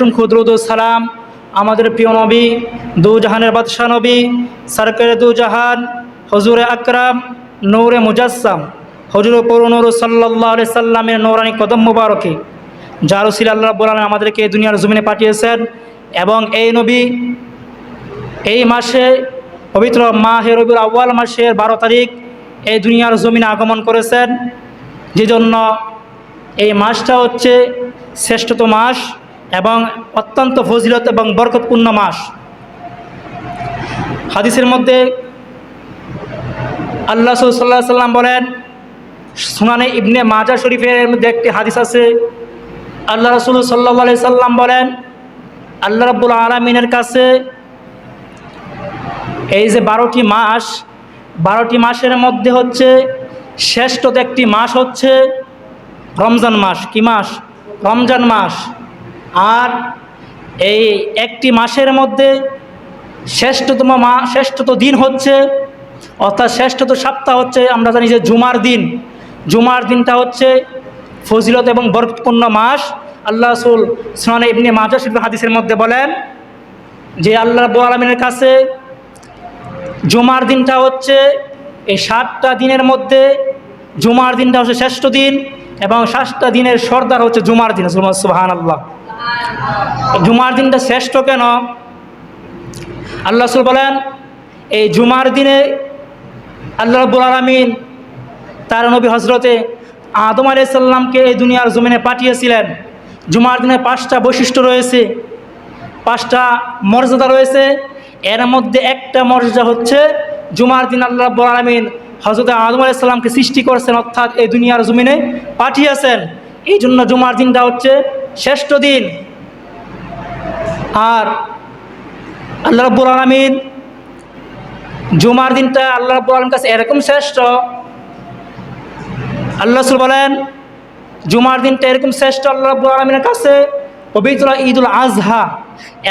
অসংখ্য দ্রুদ সালাম আমাদের প্রিয় নবী দু জাহানের বাদশাহ নবী, সরকারে দু জাহান হজুরে আকরাম, নৌরে মুজাসসাম, হজুর পৌরনুর সাল্লাহ সাল্লামের নৌরানি কদম মুবারকে জারুসিল আল্লাহ বলান আমাদেরকে দুনিয়ার জমিনে পাঠিয়েছেন এবং এই নবী এই মাসে পবিত্র মাহে রবিউল আউ্য়াল মাসের বারো তারিখ এই দুনিয়ার জমিনে আগমন করেছেন। যে জন্য এই মাসটা হচ্ছে শ্রেষ্ঠত মাস। এবং অত্যন্ত ফজিলত এবং বরকতপূর্ণ মাস। হাদিসের মধ্যে আল্লাহ সাল্লাহ সাল্লাম বলেন, সুনানে ইবনে মাজা শরীফের মধ্যে একটি হাদিস আছে। আল্লাহ রসুল সাল্লাহ সাল্লাম বলেন, আল্লাহ রাব্বুল আলমিনের কাছে এই যে বারোটি মাস, বারোটি মাসের মধ্যে হচ্ছে শ্রেষ্ঠত একটি মাস হচ্ছে রমজান মাস। কি মাস? রমজান মাস। আর এই একটি মাসের মধ্যে শ্রেষ্ঠতম মা, শ্রেষ্ঠত দিন হচ্ছে, অর্থাৎ শ্রেষ্ঠত সপ্তাহ হচ্ছে, আমরা জানি যে জুমার দিন। জুমার দিনটা হচ্ছে ফজিলত এবং বরকতপূর্ণ মাস। আল্লাহ রসুল সোহান ইবনে মাজা শিল্প হাদিসের মধ্যে বলেন যে আল্লাহ রব্বুল আলমিনের কাছে জুমার দিনটা হচ্ছে এই সাতটা দিনের মধ্যে জুমার দিনটা হচ্ছে শ্রেষ্ঠ দিন এবং সাতটা দিনের সর্দার হচ্ছে জুমার দিন। সুহান আল্লাহ জুমার দিনটা শ্রেষ্ঠ কেন? আল্লাহ বলেন, এই জুমার দিনে আল্লাহ রব্বুল আলমিন তার নবী হজরতে আদম আলাইসাল্লামকে এই দুনিয়ার জমিনে পাঠিয়েছিলেন। জুমার দিনে পাঁচটা বৈশিষ্ট্য রয়েছে, পাঁচটা মর্যাদা রয়েছে। এর মধ্যে একটা মর্যাদা হচ্ছে জুমার দিন আল্লাহ রব্বুল আলমিন হজরত আদম আলাইসাল্লামকে সৃষ্টি করেছেন, অর্থাৎ এই দুনিয়ার জমিনে পাঠিয়েছেন। এই জন্য জুমার দিনটা হচ্ছে শ্রেষ্ঠ দিন। আর আল্লাহ রব্বুল আলমিন জুমার দিনটা আল্লাহ রব্বুল আলম কাছে এরকম শ্রেষ্ঠ। আল্লাহ রসুল বলেন, জুমার দিনটা এরকম শ্রেষ্ঠ আল্লাহ রব্বুল আলমিনের কাছে। পবিত্র ঈদুল আজহা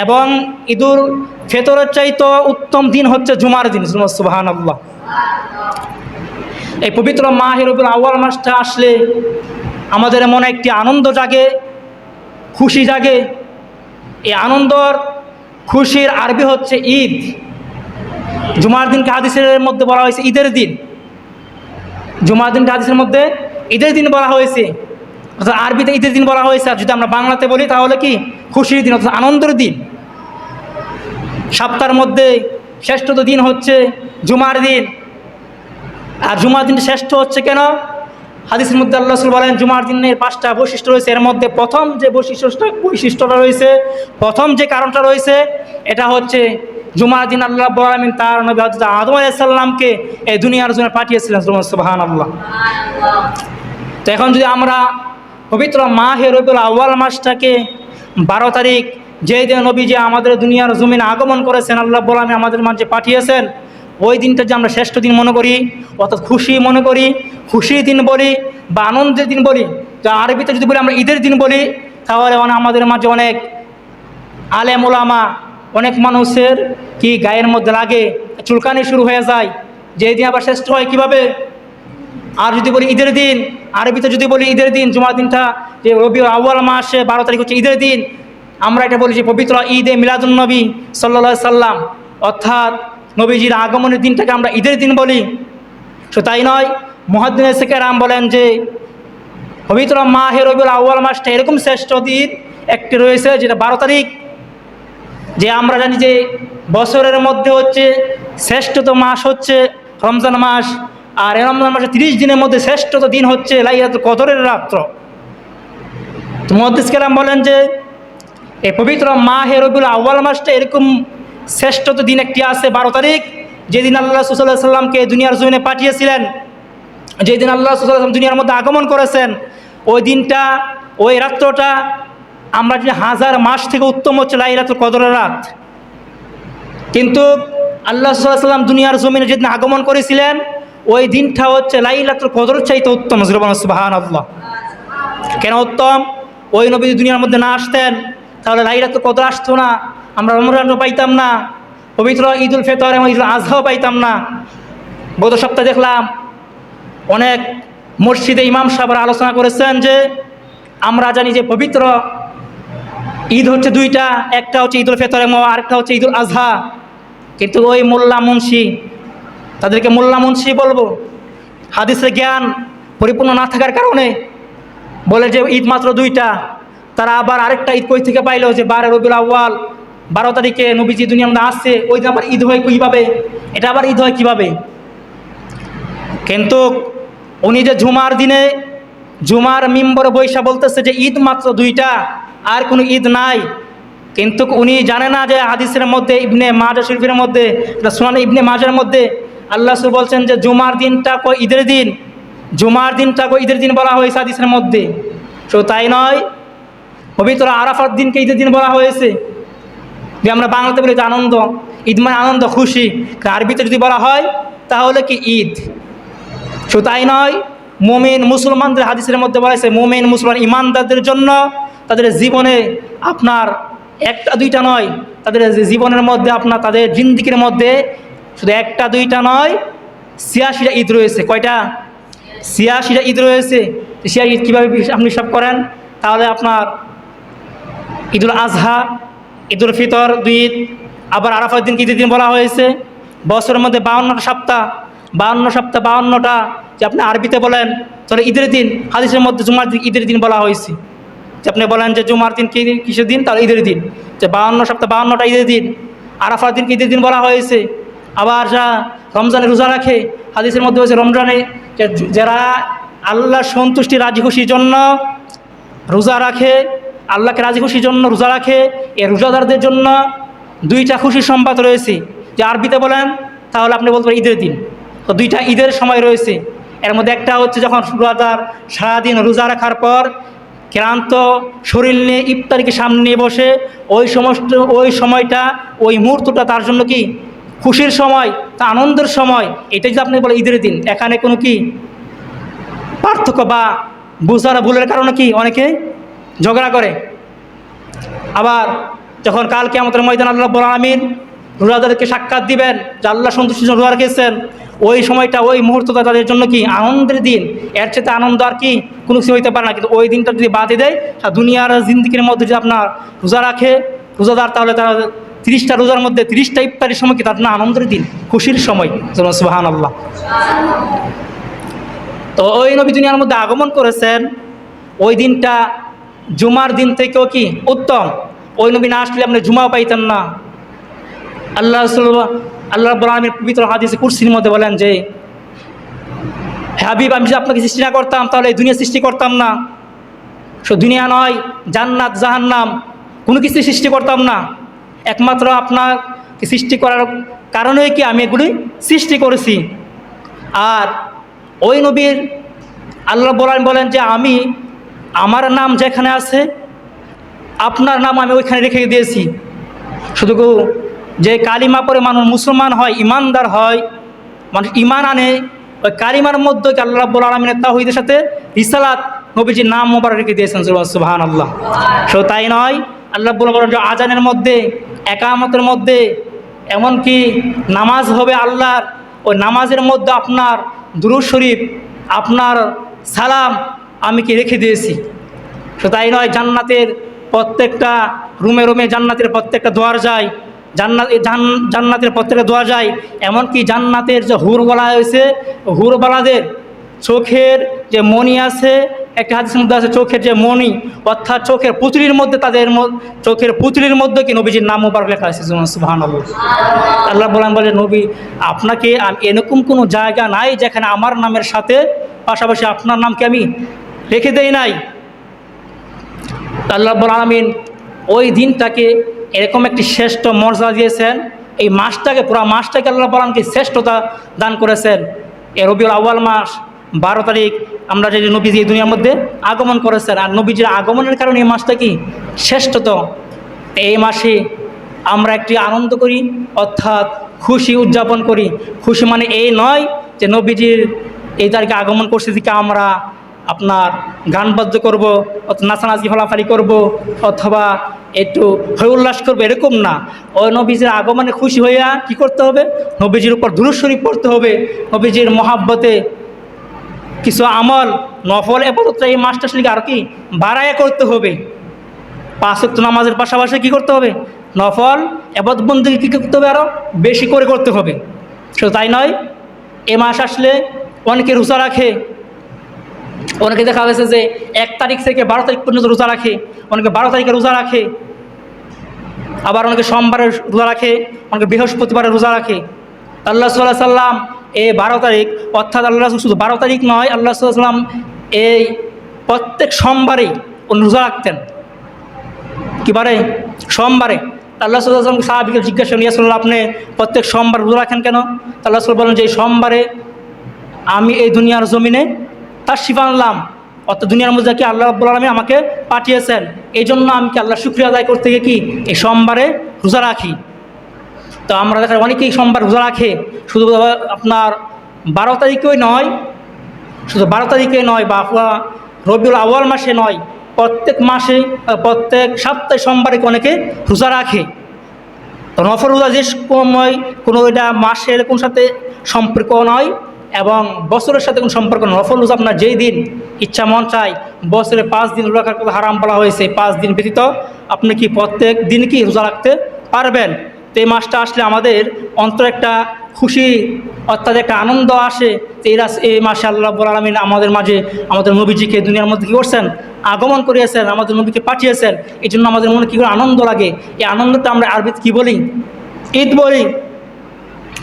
এবং ঈদুল ফেতরের চাইতে উত্তম দিন হচ্ছে জুমার দিন সুবাহান আল্লাহ এই পবিত্র মা হিরবুল আউ্য়াল মাসটা আসলে আমাদের মনে একটি আনন্দ জাগে। খুশি জাগে এই আনন্দর খুশির আরবি হচ্ছে ঈদ। জুমার দিনকে হাদিসের মধ্যে বলা হয়েছে ঈদের দিন। জুমার দিনকে হাদিসের মধ্যে ঈদের দিন বলা হয়েছে। অর্থাৎ আরবিতে ঈদের দিন বলা হয়েছে। আর যদি আমরা বাংলাতে বলি, তাহলে কি? খুশির দিন, অর্থাৎ আনন্দের দিন। সপ্তাহের মধ্যে শ্রেষ্ঠত দিন হচ্ছে জুমার দিন। আর জুমার দিন শ্রেষ্ঠ হচ্ছে কেন? হাদিসের মধ্যে আল্লাহ রসুল বলেন, জুমার দিনের পাঁচটা বৈশিষ্ট্য রয়েছে। এর মধ্যে প্রথম যে বৈশিষ্ট্যটা বৈশিষ্ট্যটা রয়েছে, প্রথম যে কারণটা রয়েছে, এটা হচ্ছে জুমার দিন আল্লাহ আলমিন তার নবী হজরত আদম আলাইসাল্লামকে এই দুনিয়ার জন্য পাঠিয়েছিলেন সুবাহান আল্লাহ তো এখন যদি আমরা পবিত্র মা মাহে রবিউল আউ্য়াল মাসটাকে বারো তারিখ, যেই দিন নবী যে আমাদের দুনিয়ার জমিনে আগমন করেছেন, আল্লাহ আমি আমাদের মাঝে পাঠিয়েছেন ওই দিনটা যে আমরা শ্রেষ্ঠ দিন মনে করি, অর্থাৎ খুশি মনে করি, খুশির দিন বলি বা আনন্দের দিন বলি, যা আরবিতে যদি বলি আমরা ঈদের দিন বলি, তাহলে আমাদের মাঝে অনেক আলেম ওলামা, অনেক মানুষের কি গায়ের মধ্যে লাগে, চুলকানি শুরু হয়ে যায়, যে দিন আবার শ্রেষ্ঠ হয় কীভাবে? আর যদি বলি ঈদের দিন, আরবিতে যদি বলি ঈদের দিন, জুমার দিনটা, যে রবি আউ্য়াল মাসে বারো তারিখ হচ্ছে ঈদের দিন, আমরা এটা বলি যে পবিত্র ঈদে মিলাদুলনবী সাল্লা সাল্লাম, অর্থাৎ নবীজির আগমনের দিনটাকে আমরা ঈদের দিন বলি। তো তাই নয় মহাদ্দিন সেকেরাম বলেন যে, পবিত্র মাহে রবিউল আউ্য়াল মাসটা এরকম শ্রেষ্ঠ দিন একটি রয়েছে যেটা বারো তারিখ। যে আমরা জানি যে বছরের মধ্যে হচ্ছে শ্রেষ্ঠত মাস হচ্ছে রমজান মাস, আর এই রমজান মাসে তিরিশ দিনের মধ্যে শ্রেষ্ঠত দিন হচ্ছে লাইয়াত কদরের রাত্র। মহাদিস কেরাম বলেন যে, এই পবিত্র মাহে রবিউল আউ্য়াল মাসটা এরকম শ্রেষ্ঠত দিন একটি আছে বারো তারিখ। যেদিন আল্লাহ সুসাল্লাহ সাল্লামকে দুনিয়ার জমিনে পাঠিয়েছিলেন, যেদিন আল্লাহ সুসাল্লাম দুনিয়ার মধ্যে আগমন করেছেন, ওই দিনটা, ওই রাত্রটা আমরা যে হাজার মাস থেকে উত্তম হচ্ছে লাই লাইলাতুল কদরের রাত। কিন্তু আল্লাহ সাল্লাম দুনিয়ার জমিনে যেদিন আগমন করেছিলেন, ওই দিনটা হচ্ছে লাইলাতুল কদর চাইতে উত্তম। সুবাহান আল্লাহ কেন উত্তম? ওই নবী দুনিয়ার মধ্যে না আসতেন, তাহলে লাই লাইলাতুল কদর আসতো না। আমরা রমজানও পাইতাম না, পবিত্র ঈদ উল ফেতর এবং ঈদ আজহাও পাইতাম না। গত সপ্তাহে দেখলাম অনেক মসজিদে ইমাম সাহেবরা আলোচনা করেছেন যে, আমরা জানি যে পবিত্র ঈদ হচ্ছে দুইটা, একটা হচ্ছে ঈদুল ফেতর এবং আরেকটা হচ্ছে ঈদুল আজহা। কিন্তু ওই মোল্লা মুন্সি, তাদেরকে মোল্লা মুন্সি বলব হাদিসের জ্ঞান পরিপূর্ণ না থাকার কারণে বলে যে ঈদ মাত্র দুইটা, তারা আবার আরেকটা ঈদ কই থেকে পাইলো যে বারে রবিউল আউ্য়াল বারো তারিখে নবীজি দুনিয়ার মধ্যে আসছে, ওই আবার ঈদ হয় কীভাবে? এটা আবার ঈদ হয় কীভাবে? কিন্তু উনি যে ঝুমার দিনে ঝুমার মিম্বরে বৈশা বলতেছে যে ঈদ মাত্র দুইটা, আর কোনো ঈদ নাই। কিন্তু উনি জানে না যে হাদিসের মধ্যে, ইবনে মাজা শরীফের মধ্যে সোনান ইবনে মাজার মধ্যে আল্লাহ সুর বলছেন যে জুমার দিনটা কো ঈদের দিন? জুমার দিনটা কো ঈদের দিন বলা হয়েছে হাদিসের মধ্যে। তো তাই নয়, পবিত্র আরাফার দিনকে ঈদের দিন বলা হয়েছে। যে আমরা বাংলাতে বলি আনন্দ, ঈদ মানে আনন্দ, খুশি। আরবিতে যদি বলা হয়, তাহলে কি ঈদ? শুধু তাই নয়, মোমেন মুসলমানদের হাদিসের মধ্যে বলা হয়েছে, মোমেন মুসলমান ইমানদারদের জন্য তাদের জীবনে আপনার একটা দুইটা নয়, তাদের জীবনের মধ্যে আপনার তাদের জিন্দিগির মধ্যে শুধু একটা দুইটা নয়, ছিয়াশিটা ঈদ রয়েছে। কয়টা? ছিয়াশিটা ঈদ রয়েছে। ছিয়া ঈদ কীভাবে আপনি সব করেন? তাহলে আপনার ঈদুল আজহা ঈদুল ফিতর, দুই ঈদ। আবার আরাফার দিন ঈদের দিন বলা হয়েছে, বছরের মধ্যে বাউন্নটা সপ্তাহ, বাউন্ন সপ্তাহ, বাউন্নটা, যে আপনি আরবিতে বলেন, তাহলে ঈদের দিন, হাদিসের মধ্যে জুমার দিন ঈদের দিন বলা হয়েছে। যে আপনি বলেন যে জুমার দিন কি, কিসের দিন? তাহলে ঈদের দিন। যে বাউন্ন সপ্তাহ, বাউন্নটা ঈদের দিন। আরাফার দিন ঈদের দিন বলা হয়েছে। আবার যা রমজানে রোজা রাখে, হাদিসের মধ্যে হয়েছে রমজানে যারা আল্লাহ সন্তুষ্টি রাজি খুশির জন্য রোজা রাখে আল্লাহকে রাজি খুশির জন্য রোজা রাখে। এ রোজাদারদের জন্য দুইটা খুশির সংবাদ রয়েছে। যে আরবিতে বলেন, তাহলে আপনি বলতে পারেন ঈদের দিন। তো দুইটা ঈদের সময় রয়েছে। এর মধ্যে একটা হচ্ছে যখন রোজাদার সারাদিন রোজা রাখার পর ক্লান্ত শরীর নিয়ে ইফতারিকে সামনে বসে, ওই সমস্ত, ওই সময়টা, ওই মুহূর্তটা তার জন্য কি? খুশির সময়, তা আনন্দের সময়। এটাই যদি আপনি বলে ঈদের দিন, এখানে কোনো কি? পার্থক্য বা বুঝার ভুলের কারণে কি? অনেকে ঝগড়া করে। আবার যখন কালকে আমাদের ময়দান আল্লাহ বল আমিন রোজাদারকে সাক্ষাৎ দিবেন যে আল্লাহ সন্তুষ্টি রোজা রেখেছেন ওই সময়টা, ওই মুহূর্তটা তাদের জন্য কি আনন্দের দিন? এর চেয়ে আনন্দ আর কি কোনো কিছু হইতে পারে না। কিন্তু ওই দিনটা যদি বাদে দেয় আর দুনিয়ার জিন্দিগির মধ্যে যদি আপনার রোজা রাখে, রোজাদার তাহলে তারা তিরিশটা রোজার মধ্যে তিরিশটা ইফতারির সময় কি তার জন্য আনন্দের দিন? খুশির সময়। সুবাহান আল্লাহ তো ওই নবী দুনিয়ার মধ্যে আগমন করেছেন। ওই দিনটা জুমার দিন থেকেও কি উত্তম? ওই নবী না আসলে আপনি জুমাও পাইতেন না। আল্লাহ আল্লাহ আলমীর পবিত্র হাদিসে কুরসির মধ্যে বলেন যে হাবিব, আমি যদি আপনাকে সৃষ্টি না করতাম, তাহলে এই দুনিয়া সৃষ্টি করতাম না। সো দুনিয়া নয়, জান্নাত, জাহান্নাম, কোনো কিছু সৃষ্টি করতাম না। একমাত্র আপনাকে সৃষ্টি করার কারণেই কি আমি এগুলি সৃষ্টি করেছি। আর ওই নবীর, আল্লাহ বলেন বলেন যে, আমি আমার নাম যেখানে আছে, আপনার নাম আমি ওইখানে রেখে দিয়েছি। শুধু যে কালিমা পরে মানুষ মুসলমান হয়, ইমানদার হয়, মানুষ ইমান আনে, ওই কালিমার মধ্যে আল্লাহ রাব্বুল আলমিনের তাহিদের সাথে রিসালাত নবীজির নাম মোবার রেখে দিয়েছেন, সুবাহান আল্লাহ সো তাই নয়, আল্লাহ বলেন আজানের মধ্যে, একামতের মধ্যে, এমনকি নামাজ হবে আল্লাহর, ওই নামাজের মধ্যে আপনার দুরুদ শরীফ, আপনার সালাম আমি কি রেখে দিয়েছি? তো তাই নয়, জান্নাতের প্রত্যেকটা রুমে রুমে জান্নাতের প্রত্যেকটা দোয়ার যায়, জান্নাত জান্নাতের প্রত্যেকটা দোয়া যায়, এমনকি জান্নাতের যে হুর বলা হয়েছে, হুরবালাদের চোখের যে মণি আছে, একটা হাদিসের মধ্যে আছে, চোখের যে মণি, অর্থাৎ চোখের পুতুলির মধ্যে তাদের চোখের পুতুলির মধ্যে কি নবীজির নাম মুবারক লেখা আছে? সুহান আল্লাহ বলেন বলে নবী, আপনাকে এরকম কোনো জায়গা নাই যেখানে আমার নামের সাথে পাশাপাশি আপনার নামকে আমি রেখে দেই নাই। আল্লাহ আলমিন ওই দিনটাকে এরকম একটি শ্রেষ্ঠ মর্যাদা দিয়েছেন। এই মাসটাকে, পুরো মাসটাকে আল্লাহ বলামকে শ্রেষ্ঠতা দান করেছেন। এ রবিউল আউ্য়াল মাস, বারো তারিখ আমরা যে নবীজি এই দুনিয়ার মধ্যে আগমন করেছেন। আর নবীজির আগমনের কারণে এই মাসটা কি? শ্রেষ্ঠত এই মাসে আমরা একটি আনন্দ করি, অর্থাৎ খুশি উদযাপন করি। খুশি মানে এই নয় যে নবীজির এই তারিখে আগমন করছে দিকে আমরা আপনার গান বাদ্য করব নাচানাচি, ফলাফালি করব, অথবা একটু হয়ে উল্লাস করব, এরকম না। ওই নবীজির আগমনে খুশি হইয়া কি করতে হবে? নবীজির উপর দূরস্বরী পড়তে হবে। নবীজির মহাব্বতে কিছু আমল, নফল এপত্র এই মাসটা শুনে আর কি? বাড়াইয়া করতে হবে। পাঁচ ওয়াক্ত নামাজের পাশাপাশি কী করতে হবে? নফল এবাদবন্দি কী করতে হবে আরও বেশি করে করতে হবে। শুধু তাই নয়, এ মাস আসলে অনেকে রোজা রাখে অনেকে দেখা গেছে যে এক তারিখ থেকে বারো তারিখ পর্যন্ত রোজা রাখে, অনেকে বারো তারিখে রোজা রাখে, আবার অনেকে সোমবারে রোজা রাখে, অনেকে বৃহস্পতিবারে রোজা রাখে। আল্লাহ সাল্লাহ সাল্লাম এই বারো তারিখ, অর্থাৎ আল্লাহ শুধু বারো তারিখ নয়, আল্লাহ সাল্লাম এই প্রত্যেক সোমবারেই রোজা রাখতেন। কিবারে সোমবারে। আল্লাহ সাল্লাম সাহাবিকে জিজ্ঞাসা নিয়ে আসলে আপনি প্রত্যেক সোমবার রোজা রাখেন কেন? আল্লাহ সাল বলেন যে সোমবারে আমি এই দুনিয়ার জমিনে তার শিফা আনলাম। অর্থাৎ দুনিয়ার মধ্যে কি আল্লাহ রাব্বুল আলমী আমাকে পাঠিয়েছেন? এই জন্য আমি কি আল্লাহ শুক্রিয়া আদায় করতে গিয়ে কি এই সোমবারে রোজা রাখি? তো আমরা দেখা অনেকেই সোমবার রোজা রাখে। শুধু আপনার বারো তারিখেই নয়, শুধু বারো তারিখে নয় বা রবিউল আওয়াল মাসে নয়, প্রত্যেক মাসে প্রত্যেক সপ্তাহে সোমবারে অনেকে রোজা রাখে? তো নফর রোজা যে সময় কোনো এটা মাসের কোন সাথে সম্পর্ক নয় এবং বছরের সাথে কোনো সম্পর্ক নফল রোজা আপনার যেই দিন ইচ্ছা মন চায়, বছরে পাঁচ দিন রোজা রাখার কথা হারাম বলা হয়েছে পাঁচ দিন ব্যতীত আপনি কি প্রত্যেক দিন কি রোজা রাখতে পারবেন? তো এই মাসটা আসলে আমাদের অন্তর একটা খুশি, অর্থাৎ একটা আনন্দ আসে এই রাস- এই মাসে আল্লাহ রাব্বুল আলমিন আমাদের মাঝে, আমাদের নবীজিকে দুনিয়ার মধ্যে কী করছেন? আগমন করিয়েছেন, আমাদের নবীকে পাঠিয়েছেন। এই জন্য আমাদের মনে কী করে আনন্দ লাগে। এই আনন্দটা আমরা আরবিত কী বলি? ঈদ বলি।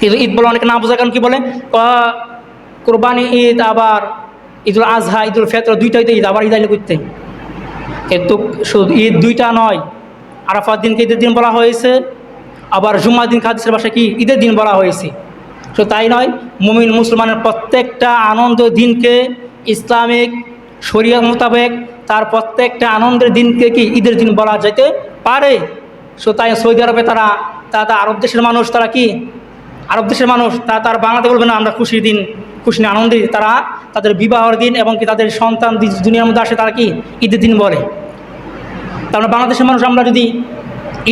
ঈদ বলে অনেকে না বোঝা কারণ কী বলে? কোরবানি ঈদ আবার ঈদুল আজহা, ঈদুল ফেতর দুইটাই তো ঈদ আবার ঈদ আইলে করতে। কিন্তু শুধু ঈদ দুইটা নয় আরাফার দিনকে ঈদের দিন বলা হয়েছে, আবার জুম্মার দিন খাদিসের বাসায় কি? ঈদের দিন বলা হয়েছে। তো তাই নয়, মুমিন মুসলমানের প্রত্যেকটা আনন্দ দিনকে ইসলামিক শরীয় মোতাবেক তার প্রত্যেকটা আনন্দের দিনকে কি? ঈদের দিন বলা যেতে পারে। সো তাই সৌদি আরবে তারা তা আরব দেশের মানুষ, তারা কি? আরব দেশের মানুষ, তারা তার বাংলাতে বলবে না, আমরা খুশির দিন খুশি না আনন্দের তারা তাদের বিবাহর দিন এবং কি তাদের সন্তান দুনিয়ার মধ্যে আসে তারা কি? ঈদের দিন বলে। তারপরে বাংলাদেশের মানুষ আমরা যদি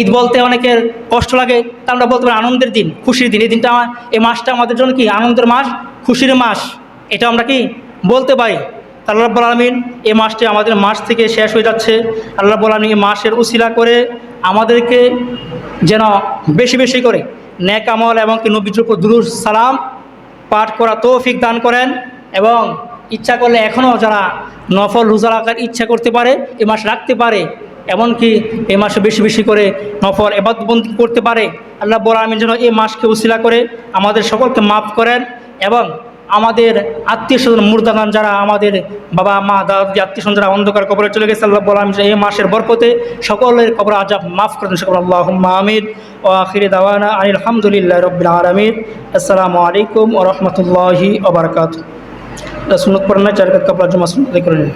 ঈদ বলতে অনেকের কষ্ট লাগে, তা আমরা বলতে পারি আনন্দের দিন, খুশির দিন। এই দিনটা এই মাসটা আমাদের জন্য কি? আনন্দের মাস, খুশির মাস। এটা আমরা কি বলতে পারি? তা আল্লাহ রাব্বুল আলমিন এই মাসটি আমাদের মাস থেকে শেষ হয়ে যাচ্ছে। আল্লাহ আলমিন এই মাসের উসিলা করে আমাদেরকে যেন বেশি বেশি করে ন্যাক আমল এবং কি নবীর উপর দুরুস সালাম পাঠ করা তৌফিক দান করেন এবং ইচ্ছা করলে এখনও যারা নফল রোজা রাখার ইচ্ছা করতে পারে, এ মাস রাখতে পারে, এমনকি এ মাসে বেশি বেশি করে নফল এবাদবন্দি করতে পারে, আল্লাহ বলার আমি যেন এই মাসকে উসিলা করে আমাদের সকলকে মাফ করেন এবং আমাদের আত্মীয় স্বজন মুর্দাগান যারা আমাদের বাবা, মা, দাদি, আত্মীয় স্বজন যারা অন্ধকার কবরে চলে গেছে, আল্লাহ বলাম এই মাসের বরকতে সকলের কবর আজাব মাফ করেন সকল আল্লাহ আমির ও আখিরে দাওয়ানা আলহামদুলিল্লাহ রবিল আলমিন। আসসালামু আলাইকুম ও রহমতুল্লাহি ওবরকাত সুন্নত না, চার কাপড় জমা করে নিন।